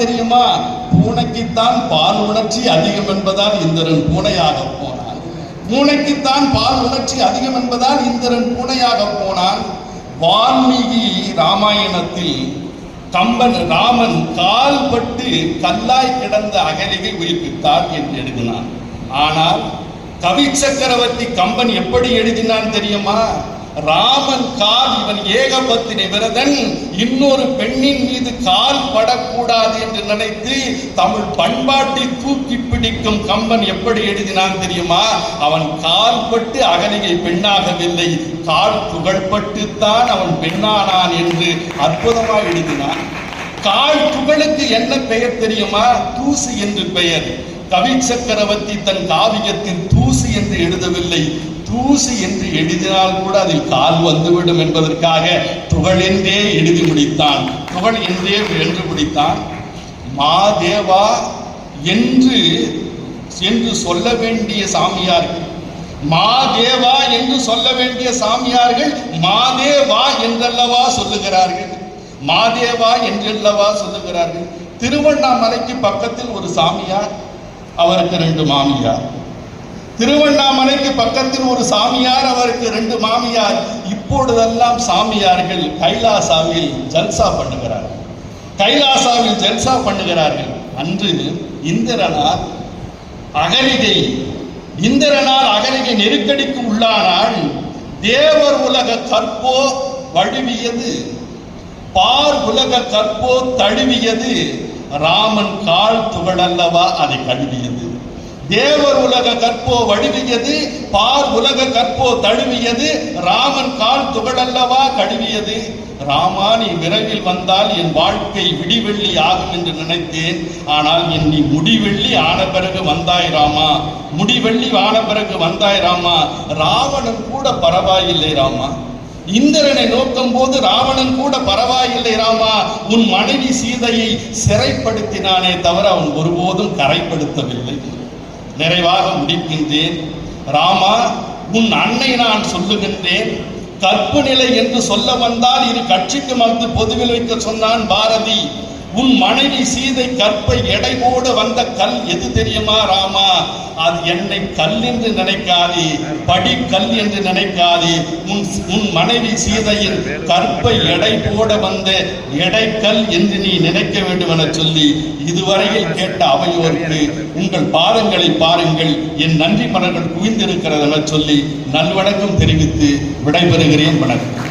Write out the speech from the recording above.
தெரியுமா? பூனைக்குத்தான் பால் உணர்ச்சி அதிகம் என்பதால் இந்திரன் பூனையாக போனான். பூனைக்குத்தான் பால் உணர்ச்சி அதிகம் என்பதால் இந்திரன் பூனையாக போனான். வால்மீகி ராமாயணத்தில் கம்பன் ராமன் கால்பட்டு கல்லாய் கிடந்த அகலிகை உயிர்ப்பித்தார் என்று எழுதினான். ஆனால் கவி சக்கரவர்த்தி கம்பன் எப்படி எழுதினான் தெரியுமா? ராமன் கால் இவன் ஏகபத்தினி விரதன் இன்னொரு பெண்ணின் மீது கால் படக்கூடாது என்று நினைத்து தமிழ் பண்பாட்டை தூக்கி பிடிக்கும் கம்பன் எப்படி எழுதினான் தெரியுமா? அவன் கால் பட்டு அகலிகை பெண்ணாகவில்லை கால் புகழ்பட்டுத்தான் அவன் பெண்ணானான் என்று அற்புதமாக எழுதினான். கால் புகழுக்கு என்ன பெயர் தெரியுமா? தூசு என்று பெயர். கவி சக்கரவர்த்தி தன் காவியத்தில் தூசு என்று எழுதவில்லை தூசு என்று எழுதினால் கூட அதில் கால் வந்துவிடும் என்பதற்காக துகள் என்றே எழுதி முடித்தான். துகள் என்றே என்று முடித்தான். மாதேவா என்று என்று சொல்ல வேண்டிய சாமியார்கள். மாதேவா என்று சொல்ல வேண்டிய சாமியார்கள் மாதேவா என்றல்லவா சொல்லுகிறார்கள். மாதேவா என்றல்லவா சொல்லுகிறார்கள். திருவண்ணாமலைக்கு பக்கத்தில் ஒரு சாமியார் அவருக்கு ரெண்டு மாமியார். திருவண்ணாமலைக்கு பக்கத்தில் ஒரு சாமியார் அவருக்கு ரெண்டு மாமியார். இப்பொழுதெல்லாம் சாமியார்கள் கைலாசாவில் ஜல்சா பண்ணுகிறார்கள். கைலாசாவில் ஜல்சா பண்ணுகிறார்கள். அன்று இந்திரனார் அகலிகை இந்திரனால் அகலிகை நெருக்கடிக்கு உள்ளானால் தேவர் உலக கற்போ வழுவியது பார் உலக கற்போ தழுவியது ராமன் கால் துகளல்லவா அதை கழுவியது. தேவர் உலக கற்போ வழுவியது பார் உலக கற்போ தழுவியது ராமன் கால் துகளல்லவா கழுவியது. ராமா நீ விரைவில் வந்தால் என் வாழ்க்கை விடிவெள்ளி ஆகும் என்று நினைத்தேன். ஆனால் என் நீ முடிவெள்ளி ஆன பிறகு வந்தாய் ராமா. முடிவெள்ளி ஆன பிறகு வந்தாய் ராமா. ராவணன் கூட பரவாயில்லை ராமா. இந்திரனை நோக்கும் போது ராவணன் கூட பரவாயில்லை ராமா. உன் மனைவி சீதையை சிறைப்படுத்தினானே தவிர அவன் ஒருபோதும் கரைப்படுத்தவில்லை. நிறைவாக முடிக்கின்றேன். ராமா உன் அன்னை நான் சொல்லுகின்றேன். கற்பு நிலை என்று சொல்ல வந்தால் இரு கட்சிக்கு மத்து பொதுவில் வைக்க சொன்னான் பாரதி. உன் மனைவி சீதை கற்பை எடை போட வந்த கல் எது தெரியுமா ராமா? அது என்னை கல் என்று நினைக்காதே படி கல் என்று நினைக்காதே. உன் உன் மனைவி சீதையின் கற்பை எடை போட வந்த கல் என்று நீ நினைக்க வேண்டும் என சொல்லி இதுவரையில் கேட்ட அவையோருக்கு உங்கள் பாதங்களை பாருங்கள். என் நன்றி மலர்கள் குவிந்திருக்கிறது என சொல்லி நல்வணக்கம் தெரிவித்து விடைபெறுகிறேன். வணக்கம்.